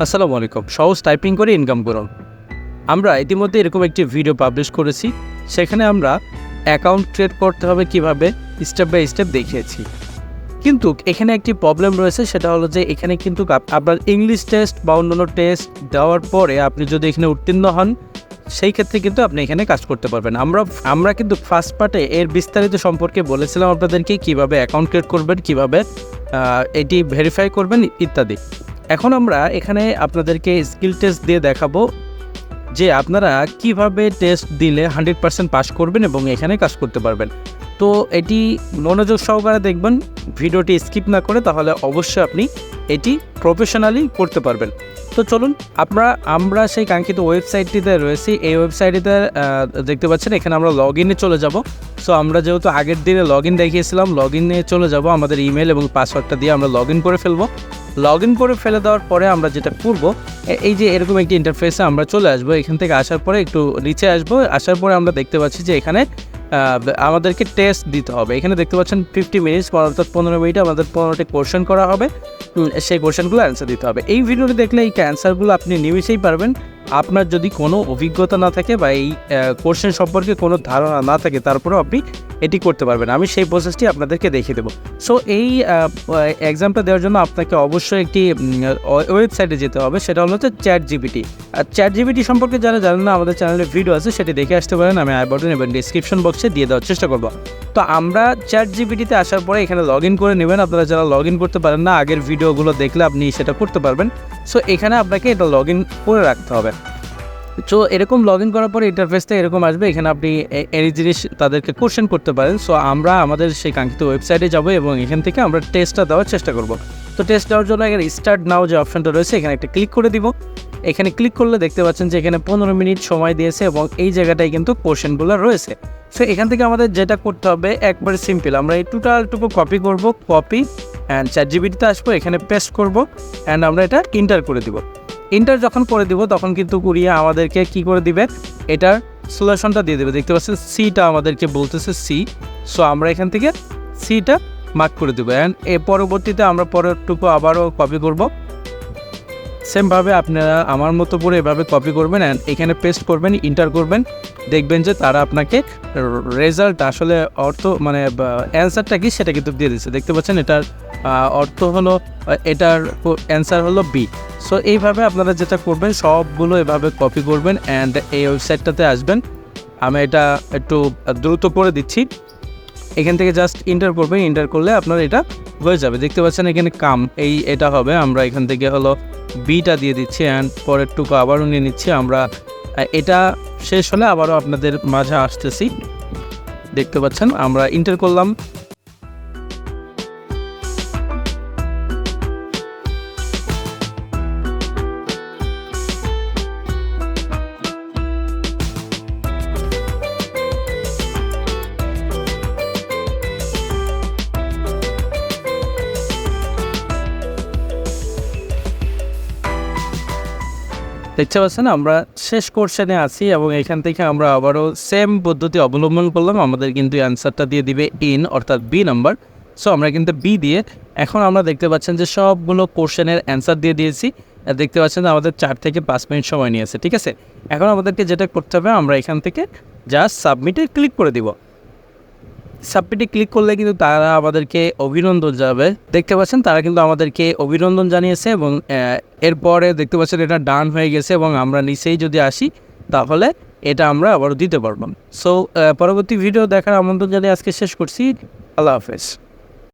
আসসালামু আলাইকুম। সহজ টাইপিং করে ইনকাম করুন। আমরা ইতিমধ্যে এরকম একটি ভিডিও পাবলিশ করেছি। সেখানে আমরা অ্যাকাউন্ট ক্রিয়েট করতে হবে কীভাবে স্টেপ বাই স্টেপ দেখিয়েছি। কিন্তু এখানে একটি প্রবলেম রয়েছে, সেটা হলো যে এখানে কিন্তু আপ- আপনার ইংলিশ টেস্ট বা অন্যান্য টেস্ট দেওয়ার পরে আপনি যদি এখানে উত্তীর্ণ হন, সেই ক্ষেত্রে কিন্তু আপনি এখানে কাজ করতে পারবেন। আমরা আমরা কিন্তু ফার্স্ট পার্টে এর বিস্তারিত সম্পর্কে বলেছিলাম আপনাদেরকে কীভাবে অ্যাকাউন্ট ক্রিয়েট করবেন, কীভাবে এটি ভেরিফাই করবেন, ইত্যাদি। এখন আমরা এখানে আপনাদেরকে স্কিল টেস্ট দিয়ে দেখাবো যে আপনারা কীভাবে টেস্ট দিলে হান্ড্রেড পার্সেন্ট পাস করবেন এবং এখানে কাজ করতে পারবেন। তো এটি মনোযোগ সহকারে দেখবেন, ভিডিওটি স্কিপ না করে তাহলে অবশ্যই আপনি এটি প্রফেশনালি করতে পারবেন। তো চলুন, আমরা আমরা সেই কাঙ্ক্ষিত ওয়েবসাইটটিতে রয়েছি। এই ওয়েবসাইটটিতে দেখতে পাচ্ছেন, এখানে আমরা লগ ইনে চলে যাব। সো আমরা যেহেতু আগের দিনে লগ ইন দেখিয়েছিলাম লগ ইনে চলে যাব। আমাদের ইমেল এবং পাসওয়ার্ডটা দিয়ে আমরা লগ ইন করে ফেলব। লগ ইন করে ফেলে দেওয়ার পরে আমরা যেটা করব এই যে এরকম একটি ইন্টারফেসে আমরা চলে আসব, এখান থেকে আসার পরে একটু নিচে আসব, আসার পরে আমরা দেখতে পাচ্ছি যে এখানে আমাদেরকে টেস্ট দিতে হবে। এখানে দেখতে পাচ্ছেন ফিফটি মিনিটস অর্থাৎ পনেরো মিনিটে আমাদের পনেরোটি কোশ্চেন করা হবে। সেই কোশ্চেনগুলো অ্যান্সার দিতে হবে। এই ভিডিওটি দেখলে এই অ্যান্সারগুলো আপনি নিমিশেই পারবেন। আপনার যদি কোনো অভিজ্ঞতা না থাকে বা এই কোশ্চেন সম্পর্কে কোনো ধারণা না থাকে, তারপরেও আপনি এটি করতে পারবেন। আমি সেই প্রসেসটি আপনাদেরকে দেখিয়ে দেবো। সো এই এক্সামটা দেওয়ার জন্য আপনাকে অবশ্যই একটি ওয়েবসাইটে যেতে হবে। সেটা হলো হচ্ছে চ্যাট জিপিটি আর চ্যাট জিপিটি সম্পর্কে যারা জানেন না, আমাদের চ্যানেলে ভিডিও আছে, সেটি দেখে আসতে পারেন। আমি আই বাটন এবং ডিসক্রিপশন বক্সে দিয়ে দেওয়ার চেষ্টা করব। তো আমরা চ্যাট জিপিটিতে আসার পরে এখানে লগ ইন করে নেবেন। আপনারা যারা লগ ইন করতে পারেন না, আগের ভিডিওগুলো দেখলে আপনি সেটা করতে পারবেন। সো এখানে আপনাকে এটা লগ ইন করে রাখতে হবে। তো এরকম লগ ইন করার পরে ইন্টারফেসটা এরকম আসবে, এখানে আপনি এই জিনিস তাদেরকে কোশ্চেন করতে পারেন। সো আমরা আমাদের সেই কাঙ্ক্ষিত ওয়েবসাইটে যাব এবং এখান থেকে আমরা টেস্টটা দেওয়ার চেষ্টা করব। তো টেস্ট দেওয়ার জন্য এখানে স্টার্ট নাও যে অপশনটা রয়েছে, এখানে একটা ক্লিক করে দিব। এখানে ক্লিক করলে দেখতে পাচ্ছেন যে এখানে পনেরো মিনিট সময় দিয়েছে এবং এই জায়গাটায় কিন্তু কোশ্চেনগুলো রয়েছে। সো এখান থেকে আমাদের যেটা করতে হবে, একবারে সিম্পল আমরা এই টোটালটুকু কপি করব কপি অ্যান্ড চ্যাট জিবিটিতে আসব, এখানে পেস্ট করব অ্যান্ড আমরা এটা ইন্টার করে দিব। ইন্টার যখন করে দিব, তখন কিন্তু কুরিয়া আমাদেরকে কি করে দিবে? এটার সলিউশনটা দিয়ে দেবে। দেখতে পাচ্ছেন সিটা আমাদেরকে বলতেছে সি সো আমরা এখান থেকে সিটা মার্ক করে দেবো। অ্যান্ড এ পরবর্তীতে আমরা পরেরটুকু আবারও কপি করব। সেমভাবে আপনারা আমার মতো করে এভাবে কপি করবেন অ্যান্ড এখানে পেস্ট করবেন ইন্টার করবেন। দেখবেন যে তারা আপনাকে রেজাল্ট আসলে অর্থ মানে অ্যান্সারটা কি সেটা কিন্তু দিয়ে দিচ্ছে। দেখতে পাচ্ছেন এটার অর্থ হলো এটার অ্যান্সার হলো বি সো এইভাবে আপনারা যেটা করবেন, সবগুলো এভাবে কপি করবেন অ্যান্ড এই ওয়েবসাইটটাতে আসবেন। আমি এটা একটু দ্রুত করে দিচ্ছি। এখান থেকে জাস্ট ইন্টার করবেন। ইন্টার করলে আপনার এটা হয়ে যাবে। দেখতে পাচ্ছেন এখানে কাম এই এটা হবে। আমরা এখান থেকে হলো বিটা দিয়ে দিচ্ছি অ্যান্ড পরেরটুকু আবারও নিয়ে নিচ্ছি। আমরা, এটা শেষ হলে আবারও আপনাদের মাঝে আসতেছি। দেখতে পাচ্ছেন, আমরা ইন্টার করলাম। দেখতে পাচ্ছেন আমরা শেষ কোর্শনে আছি এবং এখান থেকে আমরা আবারও সেম পদ্ধতি অবলম্বন করলাম। আমাদের কিন্তু অ্যান্সারটা দিয়ে দিবে ইন অর্থাৎ বি নাম্বার সো আমরা কিন্তু বি দিয়ে এখন আমরা দেখতে পাচ্ছেন যে সবগুলো কোশ্চেনের অ্যান্সার দিয়ে দিয়েছি। দেখতে পাচ্ছেন আমাদের চার থেকে পাঁচ মিনিট সময় নিয়েছে ঠিক আছে? এখন আমাদেরকে যেটা করতে হবে, আমরা এখান থেকে জাস্ট সাবমিটে ক্লিক করে দিব। সাবমিটে ক্লিক করলে কিন্তু তারা আমাদেরকে অভিনন্দন যাবে দেখতে পাচ্ছেন, তারা কিন্তু আমাদেরকে অভিনন্দন জানিয়েছে এবং এরপরে দেখতে পাচ্ছেন এটা ডান হয়ে গেছে এবং আমরা নিচেই যদি আসি, তাহলে এটা আমরা আবারও দিতে পারব। সো পরবর্তী ভিডিও দেখার আমন্ত্রণ জানিয়ে আজকে শেষ করছি। আল্লাহ হাফেজ।